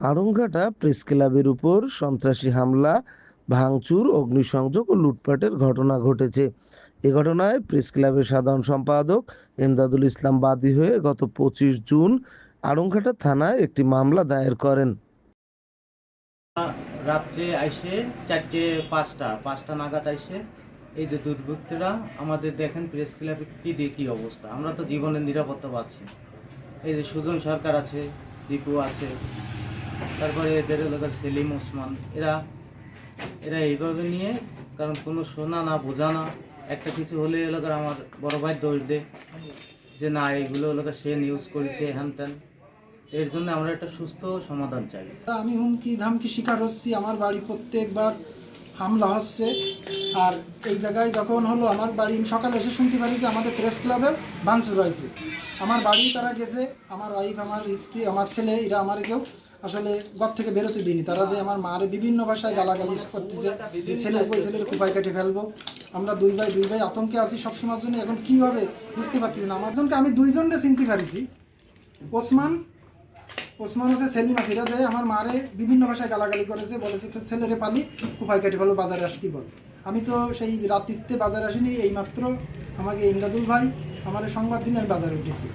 Aranghata press ক্লাবের উপর সন্ত্রাসী হামলা, ভাঙচুর, অগ্নিসংযোগ ও লুটপাটের ঘটনা ঘটেছে। এ ঘটনায় প্রেস ক্লাবের সাধারণ সম্পাদক এমদাদুল ইসলাম বাদী হয়ে গত পঁচিশ জুন আড়ংঘাটা থানায় একটি মামলা দায়ের করেন। রাত্রে আইসে চারটে পাঁচটা পাঁচটা নাগাদ আইসে এই যে দুর্বৃত্তরা, আমাদের দেখেন প্রেস ক্লাবে কী দিয়ে কী অবস্থা। আমরা তো জীবনের নিরাপত্তা পাচ্ছি। এই যে সুজন সরকার আছে, দীপু আছে তারপরে এদের এলাকার সেলিম ওসমান। এরা এরা এইভাবে নিয়ে, কারণ কোনো শোনা না, বোঝা না। একটা কিছু হলে এলাকার আমার বড় ভাই দোষ দেয় যে না, এইগুলো এলাকা সে নিউজ করেছে হ্যান ত্যান এর জন্য আমরা একটা সুস্থ সমাধান চাই। আমি হুমকি ধামকি শিকার হচ্ছি। আমার বাড়ি প্রত্যেকবার হামলা হচ্ছে। আর এই জায়গায় যখন হলো আমার বাড়ি সকালে এসে শুনতে পারি যে আমাদের প্রেস ক্লাবে ভাঙচুর হয়েছে। আমার বাড়ি তারা গেছে। আমার ওয়াইফ আমার স্ত্রী, আমার ছেলে, এরা আমার কেউ আসলে ঘর থেকে বেরোতে দিইনি। তারা যে আমার মারে বিভিন্ন ভাষায় গালাগালি করতেছে, যে ছেলে ওই ছেলের কুপাই কাটে ফেলব। আমরা দুই ভাই দুই ভাই আতঙ্কে আছি সবসময়ের জন্য। এখন কীভাবে বুঝতে পারতেছি না। আমার জনকে আমি দুইজনকে চিনতে পারিছি। ওসমান ওসমান হচ্ছে সেলিম আসিরা যে আমার মারে বিভিন্ন ভাষায় গালাগালি করেছে, বলেছে তো ছেলেরে পালি কুপাই কাটি ভালো বাজারে আসতে বল। আমি তো সেই রাত্রিতে বাজারে আসিনি, এইমাত্র আমাকে ইমদাদুল ভাই আমার সংবাদ দিলে আমি বাজারে উঠেছি।